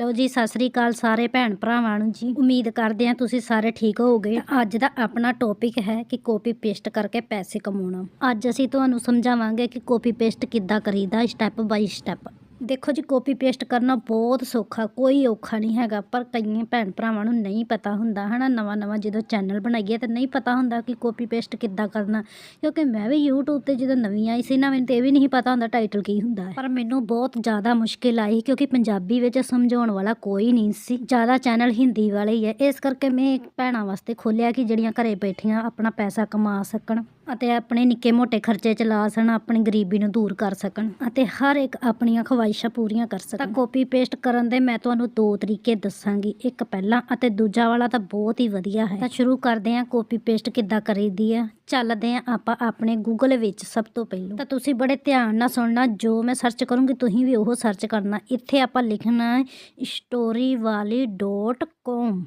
ਲਓ ਜੀ, ਸਤਿ ਸ੍ਰੀ ਅਕਾਲ ਸਾਰੇ ਭੈਣ ਭਰਾਵਾਂ ਨੂੰ ਜੀ। ਉਮੀਦ ਕਰਦੇ ਹਾਂ ਤੁਸੀਂ ਸਾਰੇ ਠੀਕ ਹੋਵੋਗੇ। ਅੱਜ ਦਾ ਆਪਣਾ ਟੌਪਿਕ ਹੈ ਕਿ ਕਾਪੀ ਪੇਸਟ ਕਰਕੇ ਪੈਸੇ ਕਮਾਉਣਾ। ਅੱਜ ਅਸੀਂ ਤੁਹਾਨੂੰ ਸਮਝਾਵਾਂਗੇ ਕਿ ਕਾਪੀ ਪੇਸਟ ਕਿੱਦਾਂ ਕਰੀਦਾ ਸਟੈਪ ਬਾਈ ਸਟੈਪ ਦੇਖੋ ਜੀ ਕਾਪੀ ਪੇਸਟ ਕਰਨਾ ਬਹੁਤ ਸੌਖਾ, ਕੋਈ ਔਖਾ ਨਹੀਂ ਹੈਗਾ, ਪਰ ਕਈਆਂ ਭੈਣ ਭਰਾਵਾਂ ਨੂੰ ਨਹੀਂ ਪਤਾ ਹੁੰਦਾ, ਹਨਾ? ਨਵਾਂ ਨਵਾਂ ਜਦੋਂ ਚੈਨਲ ਬਣਾਈਏ ਤਾਂ ਨਹੀਂ ਪਤਾ ਹੁੰਦਾ ਕਿ ਕਾਪੀ ਪੇਸਟ ਕਿੱਦਾਂ ਕਰਨਾ, ਕਿਉਂਕਿ ਮੈਂ ਵੀ YouTube ਤੇ ਜਦੋਂ ਨਵੀਂ ਆਈ ਸੀ ਨਾ, ਮੈਨੂੰ ਤੇ ਇਹ ਵੀ ਨਹੀਂ ਪਤਾ ਹੁੰਦਾ ਟਾਈਟਲ ਕੀ ਹੁੰਦਾ ਹੈ। ਪਰ ਮੈਨੂੰ ਬਹੁਤ ਜ਼ਿਆਦਾ ਮੁਸ਼ਕਿਲ ਆਈ, ਕਿਉਂਕਿ ਪੰਜਾਬੀ ਵਿੱਚ ਸਮਝਾਉਣ ਵਾਲਾ ਕੋਈ ਨਹੀਂ ਸੀ, ਜ਼ਿਆਦਾ ਚੈਨਲ ਹਿੰਦੀ ਵਾਲੇ ਹੀ ਹੈ। ਇਸ ਕਰਕੇ ਮੈਂ ਇੱਕ ਭੈਣਾਂ ਵਾਸਤੇ ਖੋਲਿਆ ਕਿ ਜਿਹੜੀਆਂ ਘਰੇ ਬੈਠੀਆਂ ਆਪਣਾ ਪੈਸਾ ਕਮਾ ਸਕਣ ਅਤੇ ਆਪਣੇ ਨਿੱਕੇ ਮੋਟੇ ਖਰਚੇ ਚਲਾ ਸਕਣ, ਆਪਣੀ ਗਰੀਬੀ ਨੂੰ ਦੂਰ ਕਰ ਸਕਣ ਅਤੇ ਹਰ ਇੱਕ ਆਪਣੀਆਂ ਖਵਾਈ ਖਵਾਇਸ਼ਾਂ ਪੂਰੀਆਂ ਕਰ ਸਕਣ। ਤਾਂ ਕਾਪੀ ਪੇਸਟ ਕਰਨ ਦੇ ਮੈਂ ਤੁਹਾਨੂੰ ਦੋ ਤਰੀਕੇ ਦੱਸਾਂਗੀ। ਇੱਕ ਪਹਿਲਾਂ ਅਤੇ ਦੂਜਾ ਵਾਲਾ ਤਾਂ ਬਹੁਤ ਹੀ ਵਧੀਆ ਹੈ। ਤਾਂ ਸ਼ੁਰੂ ਕਰਦੇ ਹਾਂ ਕਾਪੀ ਪੇਸਟ ਕਿੱਦਾਂ ਕਰੀਦੀ ਆ ਚੱਲਦੇ ਹਾਂ ਆਪਾਂ ਆਪਣੇ ਗੂਗਲ ਵਿੱਚ ਸਭ ਤੋਂ ਪਹਿਲਾਂ। ਤਾਂ ਤੁਸੀਂ ਬੜੇ ਧਿਆਨ ਨਾਲ ਸੁਣਨਾ ਜੋ ਮੈਂ ਸਰਚ ਕਰੂੰਗੀ ਤੁਸੀਂ ਵੀ ਉਹ ਸਰਚ ਕਰਨਾ। ਇੱਥੇ ਆਪਾਂ ਲਿਖਣਾ ਹੈ storyvalley.com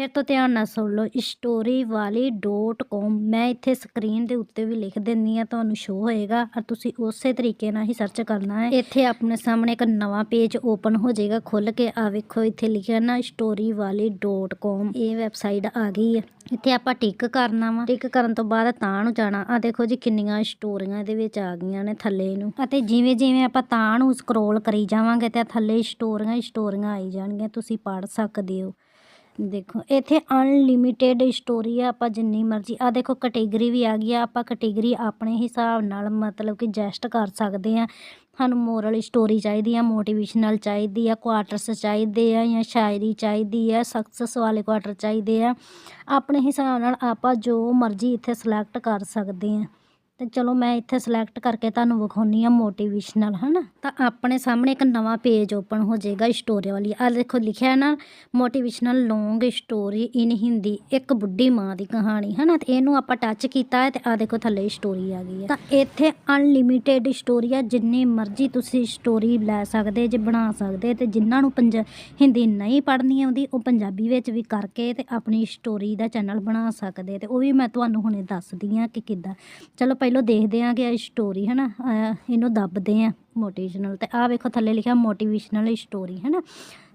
ਫਿਰ ਤੋਂ ਧਿਆਨ ਨਾਲ ਸੁਣ ਲਓ storyvalley.com ਮੈਂ ਇੱਥੇ ਸਕਰੀਨ ਦੇ ਉੱਤੇ ਵੀ ਲਿਖ ਦਿੰਦੀ ਆ ਤੁਹਾਨੂੰ ਸ਼ੋ ਹੋਏਗਾ ਔਰ ਤੁਸੀਂ ਉਸੇ ਤਰੀਕੇ ਨਾਲ ਹੀ ਸਰਚ ਕਰਨਾ ਹੈ। ਇੱਥੇ ਆਪਣੇ ਸਾਹਮਣੇ ਇੱਕ ਨਵਾਂ ਪੇਜ ਓਪਨ ਹੋ ਜਾਏਗਾ ਖੁੱਲ ਕੇ ਆ ਵੇਖੋ, ਇੱਥੇ ਲਿਖਿਆ ਨਾ storyvalley.com ਇਹ ਵੈਬਸਾਈਟ ਆ ਗਈ ਹੈ। ਇੱਥੇ ਆਪਾਂ ਟਿਕ ਕਰਨਾ ਵਾ। ਟਿਕ ਕਰਨ ਤੋਂ ਬਾਅਦ ਤਾਂ ਨੂੰ ਜਾਣਾ ਆ ਦੇਖੋ ਜੀ ਕਿੰਨੀਆਂ ਸਟੋਰੀਆਂ ਇਹਦੇ ਵਿੱਚ ਆ ਗਈਆਂ ਨੇ ਥੱਲੇ ਨੂੰ। ਅਤੇ ਜਿਵੇਂ ਜਿਵੇਂ ਆਪਾਂ ਤਾਂ ਨੂੰ ਸਕਰੋਲ ਕਰੀ ਜਾਵਾਂਗੇ ਤੇ ਥੱਲੇ ਸਟੋਰੀਆਂ ਹੀ ਸਟੋਰੀਆਂ ਆਈ ਜਾਣਗੀਆਂ, ਤੁਸੀਂ ਪੜ੍ਹ ਸਕਦੇ ਹੋ। ਦੇਖੋ, ਇੱਥੇ ਅਨਲਿਮਿਟਿਡ ਸਟੋਰੀ ਆ, ਆਪਾਂ ਜਿੰਨੀ ਮਰਜ਼ੀ ਆ ਦੇਖੋ ਕੈਟੇਗਰੀ ਵੀ ਆ ਗਈ ਆ, ਆਪਾਂ ਕੈਟੇਗਰੀ ਆਪਣੇ ਹਿਸਾਬ ਨਾਲ ਮਤਲਬ ਕਿ ਜੈਸਟ ਕਰ ਸਕਦੇ ਆ। ਸਾਨੂੰ ਮੋਰਲ ਸਟੋਰੀ ਚਾਹੀਦੀ ਆ ਮੋਟੀਵੇਸ਼ਨਲ ਚਾਹੀਦੀ ਆ ਕੁਆਟਰਸ ਚਾਹੀਦੇ ਆ ਜਾਂ ਸ਼ਾਇਰੀ ਚਾਹੀਦੀ ਆ ਸਕਸੈਸ ਵਾਲੇ ਕੁਆਟਰ ਚਾਹੀਦੇ ਆ। ਆਪਣੇ ਹਿਸਾਬ ਨਾਲ ਆਪਾਂ ਜੋ ਮਰਜ਼ੀ ਇੱਥੇ ਸਿਲੈਕਟ ਕਰ ਸਕਦੇ ਆ। ਤੇ ਚਲੋ ਮੈਂ ਇੱਥੇ ਸਿਲੈਕਟ ਕਰਕੇ ਤੁਹਾਨੂੰ ਵਿਖਾਉਣੀ ਆ ਮੋਟੀਵੇਸ਼ਨਲ ਹਨਾ? ਤਾਂ ਆਪਣੇ ਸਾਹਮਣੇ ਇੱਕ ਨਵਾਂ ਪੇਜ ਓਪਨ ਹੋ ਜਾਏਗਾ ਸਟੋਰੀ ਵਾਲੀ। ਆ ਦੇਖੋ, ਲਿਖਿਆ ਨਾ motivational long story in Hindi ਇੱਕ ਬੁੱਢੀ ਮਾਂ ਦੀ ਕਹਾਣੀ, ਹਨਾ? ਤੇ ਇਹਨੂੰ ਆਪਾਂ ਟੱਚ ਕੀਤਾ ਹੈ ਤੇ ਆ ਦੇਖੋ ਥੱਲੇ ਸਟੋਰੀ ਆ ਗਈ ਹੈ। ਤਾਂ ਇੱਥੇ ਅਨਲਿਮਿਟਿਡ ਸਟੋਰੀ ਆ, ਜਿੰਨੀ ਮਰਜ਼ੀ ਤੁਸੀਂ ਸਟੋਰੀ ਲੈ ਸਕਦੇ, ਜੇ ਬਣਾ ਸਕਦੇ, ਤੇ ਜਿਨ੍ਹਾਂ ਨੂੰ ਪੰਜ, ਹਿੰਦੀ ਨਹੀਂ ਪੜ੍ਹਨੀ ਆਉਂਦੀ, ਉਹ ਪੰਜਾਬੀ ਵਿੱਚ ਵੀ ਕਰਕੇ ਤੇ ਆਪਣੀ ਸਟੋਰੀ ਦਾ ਚੈਨਲ ਬਣਾ ਸਕਦੇ। ਤੇ ਉਹ ਵੀ ਮੈਂ ਤੁਹਾਨੂੰ ਹੁਣੇ ਦੱਸਦੀ ਆ ਕਿ ਕਿੱਦਾਂ। ਚਲੋ ਪਹਿਲਾਂ ਦੇਖਦੇ ਆ ਕਿ ਇਹ ਸਟੋਰੀ ਹੈ ਨਾ ਇਹਨੂੰ ਦੱਬਦੇ ਆ ਮੋਟੀਵੇਸ਼ਨਲ ਤੇ। ਆ ਵੇਖੋ ਥੱਲੇ ਲਿਖਿਆ ਮੋਟੀਵੇਸ਼ਨਲ ਸਟੋਰੀ ਹੈ ਨਾ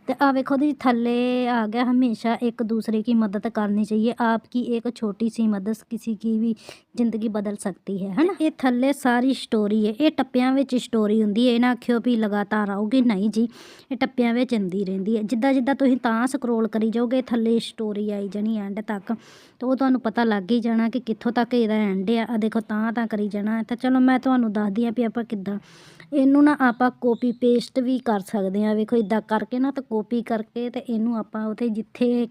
ਤੇ ਆ ਵੇਖੋ ਦੀ ਥੱਲੇ ਆ ਗਿਆ ਹਮੇਸ਼ਾ ਇੱਕ ਦੂਸਰੇ की मदद करनी चाहिए आपकी एक छोटी सी मदद किसी की ਵੀ ਜ਼ਿੰਦਗੀ ਬਦਲ ਸਕਦੀ ਹੈ ਹਨਾ ਇਹ ਥੱਲੇ ਸਾਰੀ ਸਟੋਰੀ ਹੈ ਇਹ ਟੱਪਿਆਂ ਵਿੱਚ ਸਟੋਰੀ ਹੁੰਦੀ ਹੈ ਇਹ ਨਾ ਆਖਿਓ ਵੀ ਲਗਾਤਾਰ ਆਊਗੀ ਨਹੀਂ ਜੀ ਇਹ ਟੱਪਿਆਂ ਵਿੱਚ ਆਉਂਦੀ ਰਹਿੰਦੀ ਹੈ ਜਿੱਦਾਂ ਜਿੱਦਾਂ ਤੁਸੀਂ ਤਾਂ ਸਕਰੋਲ ਕਰੀ ਜਾਓਗੇ ਥੱਲੇ ਸਟੋਰੀ ਆਈ ਜਾਣੀ ਐਂਡ ਤੱਕ ਤਾਂ ਉਹ ਤੁਹਾਨੂੰ ਪਤਾ ਲੱਗ ਹੀ ਜਾਣਾ ਕਿ ਕਿੱਥੋਂ ਤੱਕ ਇਹਦਾ ਐਂਡ ਆ ਆ ਦੇਖੋ ਤਾਂ ਤਾਂ ਕਰੀ ਜਾਣਾ ਤਾਂ ਚਲੋ ਮੈਂ ਤੁਹਾਨੂੰ ਦੱਸਦੀ ਆ ਵੀ ਆਪਾਂ ਕਿੱਦਾਂ ਇਹਨੂੰ ਨਾ ਆਪਾਂ ਕਾਪੀ ਪੇਸਟ ਵੀ ਕਰ ਸਕਦੇ ਹਾਂ। ਵੇਖੋ ਇਦਾਂ ਕਰਕੇ ਨਾ ਤਾਂ ਕਾਪੀ ਕਰਕੇ ਤੇ ਇਹਨੂੰ ਆਪਾਂ ਉੱਥੇ ਜਿੱਥੇ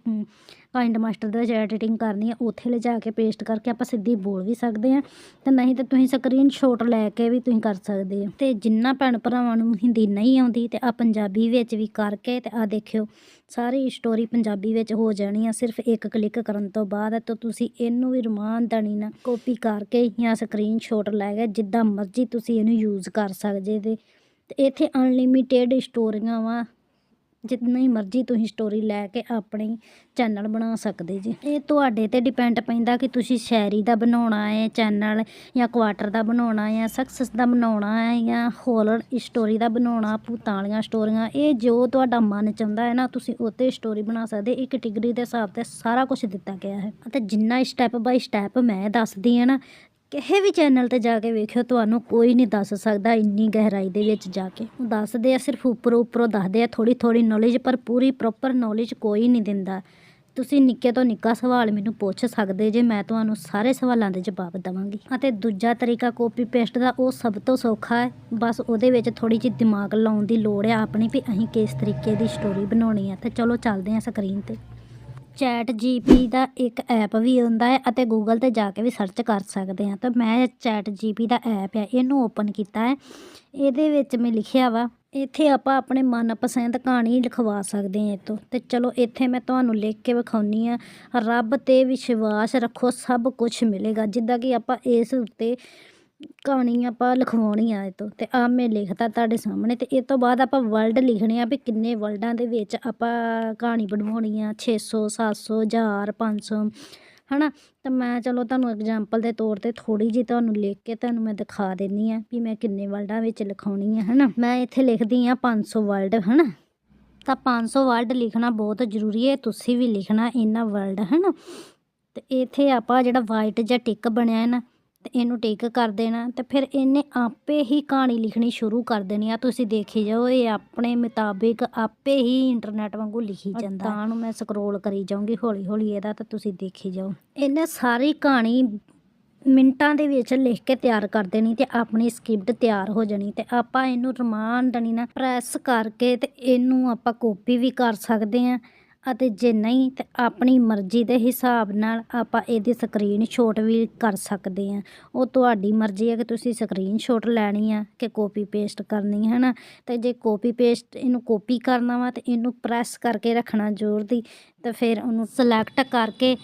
ਕਾਇੰਡ ਮਾਸਟਰ ਦੇ ਵਿੱਚ ਐਡੀਟਿੰਗ ਕਰਨੀ ਆ, ਉੱਥੇ ਲਿਜਾ ਕੇ ਪੇਸਟ ਕਰਕੇ ਆਪਾਂ ਸਿੱਧੀ ਬੋਲ ਵੀ ਸਕਦੇ ਹਾਂ ਤੇ ਨਹੀਂ ਤੇ ਤੁਸੀਂ ਸਕਰੀਨਸ਼ਾਟ ਲੈ ਕੇ ਵੀ ਤੁਸੀਂ ਕਰ ਸਕਦੇ ਹੋ ਤੇ ਜਿੰਨਾ ਭੈਣ ਭਰਾਵਾਂ ਨੂੰ ਹਿੰਦੀ ਨਹੀਂ ਆਉਂਦੀ ਤੇ ਆ ਪੰਜਾਬੀ ਵਿੱਚ ਵੀ ਕਰਕੇ ਤੇ ਆ ਦੇਖਿਓ, ਸਾਰੀ ਸਟੋਰੀ ਪੰਜਾਬੀ ਵਿੱਚ ਹੋ ਜਾਣੀ ਆ, ਸਿਰਫ ਇੱਕ ਕਲਿੱਕ ਕਰਨ ਤੋਂ ਬਾਅਦ ਤਾਂ ਤੁਸੀਂ ਇਹਨੂੰ ਵੀ ਰਮਾਨਦਾਨੀ ਨਾਲ ਕਾਪੀ ਕਰਕੇ ਜਾਂ ਸਕਰੀਨਸ਼ਾਟ ਲੈ ਕੇ ਜਿੱਦਾਂ ਮਰਜ਼ੀ ਤੁਸੀਂ ਇਹਨੂੰ ਯੂਜ਼ ਕਰ ਸਕਦੇ ਤੇ ਤੇ ਇੱਥੇ ਅਨਲਿਮਿਟਿਡ ਸਟੋਰੀਆਂ ਵਾ। ਜਿੰਨੀ ਮਰਜ਼ੀ ਤੁਸੀਂ ਸਟੋਰੀ ਲੈ ਕੇ ਆਪਣੀ ਚੈਨਲ ਬਣਾ ਸਕਦੇ ਜੀ। ਇਹ ਤੁਹਾਡੇ ਤੇ ਡਿਪੈਂਡ ਪੈਂਦਾ ਕਿ ਤੁਸੀਂ ਸ਼ਾਇਰੀ ਦਾ ਬਣਾਉਣਾ ਹੈ ਚੈਨਲ ਜਾਂ ਕੁਆਟਰ ਦਾ ਬਣਾਉਣਾ ਹੈ ਸਕਸੈਸ ਦਾ ਬਣਾਉਣਾ ਹੈ ਜਾਂ ਹੋਰ ਸਟੋਰੀ ਦਾ ਬਣਾਉਣਾ ਭੂਤਾਂ ਵਾਲੀਆਂ ਸਟੋਰੀਆਂ ਇਹ ਜੋ ਤੁਹਾਡਾ ਮਨ ਚਾਹੁੰਦਾ ਹੈ ਨਾ, ਤੁਸੀਂ ਉੱਤੇ ਸਟੋਰੀ ਬਣਾ ਸਕਦੇ। ਇਹ ਕੈਟੇਗਰੀ ਦੇ ਹਿਸਾਬ ਤੇ ਸਾਰਾ ਕੁਝ ਦਿੱਤਾ ਗਿਆ ਹੈ। ਅਤੇ ਜਿੰਨਾ ਸਟੈਪ ਬਾਈ ਸਟੈਪ ਮੈਂ ਦੱਸਦੀ ਹਾਂ ਨਾ ਕਿਸੇ ਵੀ ਚੈਨਲ ਤੇ ਜਾ ਕੇ ਵੇਖਿਓ, ਤੁਹਾਨੂੰ ਕੋਈ ਨਹੀਂ ਦੱਸ ਸਕਦਾ ਇੰਨੀ ਗਹਿਰਾਈ ਦੇ ਵਿੱਚ ਜਾ ਕੇ। ਉਹ ਦੱਸਦੇ ਆ, ਸਿਰਫ ਉੱਪਰੋਂ ਉੱਪਰੋਂ ਦੱਸਦੇ ਆ ਥੋੜੀ ਥੋੜੀ ਨੌਲੇਜ ਪਰ ਪੂਰੀ ਪ੍ਰੋਪਰ ਨੌਲੇਜ ਕੋਈ ਨਹੀਂ ਦਿੰਦਾ। ਤੁਸੀਂ ਨਿੱਕੇ ਤੋਂ ਨਿੱਕਾ ਸਵਾਲ ਮੈਨੂੰ ਪੁੱਛ ਸਕਦੇ ਜੇ, ਮੈਂ ਤੁਹਾਨੂੰ ਸਾਰੇ ਸਵਾਲਾਂ ਦੇ ਜਵਾਬ ਦਵਾਂਗੀ। ਅਤੇ ਦੂਜਾ ਤਰੀਕਾ ਕਾਪੀ ਪੇਸਟ ਦਾ, ਉਹ ਸਭ ਤੋਂ ਸੌਖਾ ਹੈ। ਬਸ ਉਹਦੇ ਵਿੱਚ ਥੋੜੀ ਜਿਹੀ ਦਿਮਾਗ ਲਾਉਣ ਦੀ ਲੋੜ ਹੈ ਆਪਣੀ, ਵੀ ਅਸੀਂ ਕਿਸ ਤਰੀਕੇ ਦੀ ਸਟੋਰੀ ਬਣਾਉਣੀ ਹੈ। ਤੇ ਚਲੋ ਚੱਲਦੇ ਹਾਂ ਸਕਰੀਨ ਤੇ। ਚੈਟ ਜੀਪੀ ਦਾ ਇੱਕ ਐਪ ਵੀ ਹੁੰਦਾ ਹੈ ਅਤੇ ਗੂਗਲ ਤੇ ਜਾ ਕੇ ਵੀ ਸਰਚ ਕਰ ਸਕਦੇ ਹਾਂ। ਤਾਂ ਮੈਂ ਚੈਟ ਜੀਪੀ ਦਾ ਐਪ ਹੈ, ਇਹਨੂੰ ਓਪਨ ਕੀਤਾ ਹੈ। ਇਹਦੇ ਵਿੱਚ ਮੈਂ ਲਿਖਿਆ ਵਾ, ਇੱਥੇ ਆਪਾਂ ਆਪਣੇ ਮਨਪਸੰਦ ਕਹਾਣੀ ਲਿਖਵਾ ਸਕਦੇ ਹਾਂ ਇਹ ਤੋਂ ਤੇ ਚਲੋ ਇੱਥੇ ਮੈਂ ਤੁਹਾਨੂੰ ਲਿਖ ਕੇ ਵਿਖਾਉਣੀ ਆ ਰੱਬ ਤੇ ਵਿਸ਼ਵਾਸ ਰੱਖੋ, ਸਭ ਕੁਝ ਮਿਲੇਗਾ। ਜਿੱਦਾਂ ਕਿ ਆਪਾਂ ਇਸ ਉੱਤੇ ਕਹਾਣੀ ਆਪਾਂ ਲਿਖਵਾਉਣੀ ਆ ਇਹ ਤੋਂ ਤੇ ਆ ਮੈਂ ਲਿਖਤਾ ਤੁਹਾਡੇ ਸਾਹਮਣੇ ਤੇ ਇਹ ਤੋਂ ਬਾਅਦ ਆਪਾਂ ਵਰਲਡ ਲਿਖਣੇ ਆ ਵੀ ਕਿੰਨੇ ਵਰਲਡਾਂ ਦੇ ਵਿੱਚ ਆਪਾਂ ਕਹਾਣੀ ਬਣਵਾਉਣੀ ਆ 600 700 1000 500 ਹਨਾ? ਤਾਂ ਮੈਂ ਚਲੋ ਤੁਹਾਨੂੰ ਐਗਜ਼ਾਮਪਲ ਦੇ ਤੌਰ ਤੇ ਥੋੜੀ ਜਿਹੀ ਤੁਹਾਨੂੰ ਲਿਖ ਕੇ ਤੁਹਾਨੂੰ ਮੈਂ ਦਿਖਾ ਦਿੰਨੀ ਆ ਵੀ ਮੈਂ ਕਿੰਨੇ ਵਰਲਡਾਂ ਵਿੱਚ ਲਿਖਾਉਣੀ ਆ, ਹਨਾ? ਮੈਂ ਇੱਥੇ ਲਿਖਦੀ ਆ 500 ਵਰਡ ਹਨਾ? ਤਾਂ 500 ਵਰਲਡ ਲਿਖਣਾ ਬਹੁਤ ਜ਼ਰੂਰੀ ਹੈ, ਤੁਸੀਂ ਵੀ ਲਿਖਣਾ ਇਹਨਾਂ ਵਰਲਡ ਹੈ ਨਾ ਤੇ ਇੱਥੇ ਆਪਾਂ ਜਿਹੜਾ ਵਾਈਟ ਜਾਂ ਟਿਕ ਬਣਿਆ ਹੈ ਨਾ ਤੇ ਇਹਨੂੰ ਟਿਕ ਕਰ ਦੇਣਾ ਤੇ ਫਿਰ ਇਹਨੇ ਆਪੇ ਹੀ ਕਹਾਣੀ ਲਿਖਣੀ ਸ਼ੁਰੂ ਕਰ ਦੇਣੀ ਆ। ਤੁਸੀਂ ਦੇਖੀ ਜਾਓ ਇਹ ਆਪਣੇ ਮੁਤਾਬਿਕ ਆਪੇ ਹੀ ਇੰਟਰਨੈਟ ਵਾਂਗੂ ਲਿਖੀ ਜਾਂਦਾ। ਤਾਂ ਨੂੰ ਮੈਂ ਸਕਰੋਲ ਕਰੀ ਜਾਊਂਗੀ ਹੌਲੀ ਹੌਲੀ ਇਹਦਾ ਤਾਂ ਤੁਸੀਂ ਦੇਖੀ ਜਾਓ। ਇਹਨੇ ਸਾਰੀ ਕਹਾਣੀ ਮਿੰਟਾਂ ਦੇ ਵਿੱਚ ਲਿਖ ਕੇ ਤਿਆਰ ਕਰ ਦੇਣੀ ਤੇ ਆਪਣੀ ਸਕ੍ਰਿਪਟ ਤਿਆਰ ਹੋ ਜਾਣੀ ਤੇ ਆਪਾਂ ਇਹਨੂੰ ਰਮਾਨ ਡਣੀ ਨਾਲ ਪ੍ਰੈਸ ਕਰਕੇ ਤੇ ਇਹਨੂੰ ਆਪਾਂ ਕਾਪੀ ਵੀ ਕਰ ਸਕਦੇ ਆ। ਅਤੇ ਜੇ ਨਹੀਂ, ਤਾਂ ਆਪਣੀ ਮਰਜ਼ੀ ਦੇ ਹਿਸਾਬ ਨਾਲ ਆਪਾਂ ਇਹਦੀ ਸਕਰੀਨਸ਼ਾਟ ਵੀ ਕਰ ਸਕਦੇ ਆ ਉਹ ਤੁਹਾਡੀ ਮਰਜ਼ੀ ਹੈ ਕਿ ਤੁਸੀਂ ਸਕਰੀਨਸ਼ਾਟ ਲੈਣੀ ਆ ਕਿ ਕਾਪੀ ਪੇਸਟ ਕਰਨੀ ਹੈ ਨਾ ਤੇ ਜੇ ਕਾਪੀ ਪੇਸਟ ਇਹਨੂੰ ਕਾਪੀ ਕਰਨਾ ਵਾ ਤੇ ਇਹਨੂੰ ਪ੍ਰੈਸ ਕਰਕੇ ਰੱਖਣਾ ਜ਼ੋਰ ਦੀ, ਤੇ ਫਿਰ ਉਹਨੂੰ ਸਿਲੈਕਟ ਕਰਕੇ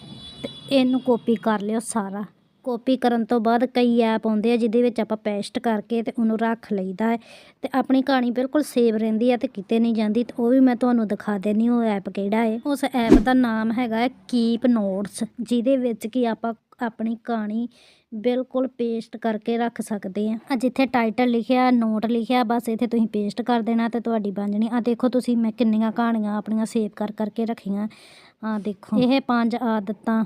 ਤੇ ਇਹਨੂੰ ਕਾਪੀ ਕਰ ਲਿਓ ਸਾਰਾ। ਕਾਪੀ ਕਰਨ ਤੋਂ ਬਾਅਦ ਕਈ ਐਪ ਆਉਂਦੇ ਆ ਜਿਹਦੇ ਵਿੱਚ ਆਪਾਂ ਪੇਸਟ ਕਰਕੇ ਤੇ ਉਹਨੂੰ ਰੱਖ ਲਈਦਾ ਹੈ ਤੇ ਆਪਣੀ ਕਹਾਣੀ ਬਿਲਕੁਲ ਸੇਵ ਰਹਿੰਦੀ ਹੈ ਤੇ ਕਿਤੇ ਨਹੀਂ ਜਾਂਦੀ ਤੇ ਉਹ ਵੀ ਮੈਂ ਤੁਹਾਨੂੰ ਦਿਖਾ ਦੇਣੀ ਉਹ ਐਪ ਕਿਹੜਾ ਹੈ। ਉਸ ਐਪ ਦਾ ਨਾਮ ਹੈਗਾ ਕੀਪ ਨੋਟਸ ਜਿਹਦੇ ਵਿੱਚ ਕਿ ਆਪਾਂ ਆਪਣੀ ਕਹਾਣੀ ਬਿਲਕੁਲ ਪੇਸਟ ਕਰਕੇ ਰੱਖ ਸਕਦੇ ਆ ਜਿੱਥੇ ਟਾਈਟਲ ਲਿਖਿਆ, ਨੋਟ ਲਿਖਿਆ, ਬਸ ਇੱਥੇ ਤੁਸੀਂ ਪੇਸਟ ਕਰ ਦੇਣਾ ਤੇ ਤੁਹਾਡੀ ਬਣ ਜਾਣੀ। ਆ ਦੇਖੋ ਤੁਸੀਂ ਮੈਂ ਕਿੰਨੀਆਂ ਕਹਾਣੀਆਂ ਆਪਣੀਆਂ ਸੇਵ ਕਰ ਕਰਕੇ ਰੱਖੀਆਂ। ਆ ਦੇਖੋ। ਇਹ ਪੰਜ ਆਦਤਾਂ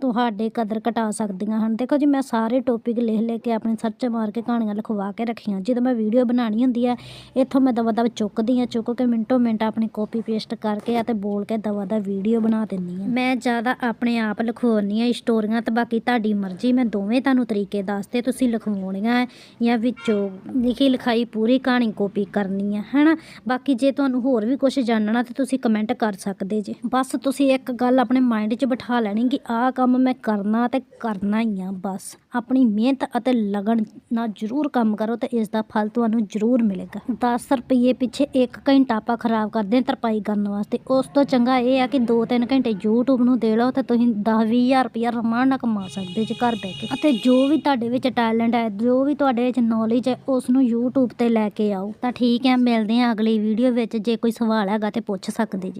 ਤੁਹਾਡੇ ਕਦਰ ਘਟਾ ਸਕਦੀਆਂ ਹਨ। ਦੇਖੋ ਜੀ, ਮੈਂ ਸਾਰੇ ਟੌਪਿਕ ਲਿਖ ਲੈ ਕੇ ਆਪਣੇ ਸਰਚ ਮਾਰ ਕੇ ਕਹਾਣੀਆਂ ਲਿਖਵਾ ਕੇ ਰੱਖੀਆਂ। ਜਦੋਂ ਮੈਂ ਵੀਡੀਓ ਬਣਾਉਣੀ ਹੁੰਦੀ ਹੈ, ਇੱਥੋਂ ਮੈਂ ਦਵਾ ਦਵਾ ਚੁੱਕਦੀ ਹਾਂ, ਚੁੱਕ ਕੇ ਮਿੰਟੋ ਮਿੰਟ ਆਪਣੀ ਕਾਪੀ ਪੇਸਟ ਕਰਕੇ ਅਤੇ ਬੋਲ ਕੇ ਦਵਾ ਦਾ ਵੀਡੀਓ ਬਣਾ ਦਿੰਦੀ ਹਾਂ। ਮੈਂ ਜ਼ਿਆਦਾ ਆਪਣੇ ਆਪ ਲਿਖਵਾਉਣੀ ਆ ਸਟੋਰੀਆਂ ਤੇ, ਬਾਕੀ ਤੁਹਾਡੀ ਮਰਜ਼ੀ। ਮੈਂ ਦੋਵੇਂ ਤੁਹਾਨੂੰ ਤਰੀਕੇ ਦੱਸਦੇ, ਤੁਸੀਂ ਲਿਖਵਾਉਣੀਆਂ ਜਾਂ ਵਿੱਚੋਂ ਲਿਖੀ ਲਿਖਾਈ ਪੂਰੀ ਕਹਾਣੀ ਕਾਪੀ ਕਰਨੀ ਹੈ, ਹੈਨਾ? ਬਾਕੀ ਜੇ ਤੁਹਾਨੂੰ ਹੋਰ ਵੀ ਕੁਝ ਜਾਣਨਾ ਤੇ ਤੁਸੀਂ ਕਮੈਂਟ ਕਰ ਸਕਦੇ ਜੇ। ਬਸ ਤੁਸੀਂ ਇੱਕ ਗੱਲ ਆਪਣੇ ਮਾਈਂਡ 'ਚ ਬਿਠਾ ਲੈਣੀ ਕਿ ਆਹ ਕੰਮ ਮੈਂ ਕਰਨਾ ਤੇ ਕਰਨਾ ਹੀ ਆ, ਬਸ। ਆਪਣੀ ਮਿਹਨਤ ਅਤੇ ਲਗਨ ਨਾਲ ਜ਼ਰੂਰ ਕੰਮ ਕਰੋ ਤੇ ਇਸ ਦਾ ਫਲ ਤੁਹਾਨੂੰ ਜ਼ਰੂਰ ਮਿਲੇਗਾ। 10 ਰੁਪਏ ਪਿੱਛੇ 1 ਘੰਟਾ ਆਪਾਂ ਖਰਾਬ ਕਰਦੇ ਹਾਂ ਤਰਪਾਈ ਕਰਨ ਵਾਸਤੇ। ਉਸ ਤੋਂ ਚੰਗਾ ਇਹ ਆ ਕਿ 2-3 ਘੰਟੇ YouTube ਨੂੰ ਦੇ ਲਓ ਤੇ ਤੁਸੀਂ 10-20000 ਰੁਪਇਆ ਰਮਾਨ ਨਾਲ ਕਮਾ ਸਕਦੇ ਜੇ ਘਰ ਬਹਿ ਕੇ। ਅਤੇ ਜੋ ਵੀ ਤੁਹਾਡੇ ਵਿੱਚ ਟੈਲੈਂਟ ਹੈ, ਜੋ ਵੀ ਤੁਹਾਡੇ ਵਿੱਚ ਨੌਲੇਜ ਹੈ, ਉਸ ਨੂੰ YouTube ਤੇ ਲੈ ਕੇ ਆਓ। ਤਾਂ ਠੀਕ ਹੈ, ਮਿਲਦੇ ਹਾਂ ਅਗਲੀ ਵੀਡੀਓ ਵਿੱਚ। ਜੇ ਕੋਈ ਸਵਾਲ ਹੈਗਾ ਤੇ ਪੁੱਛ ਸਕਦੇ ਜੀ।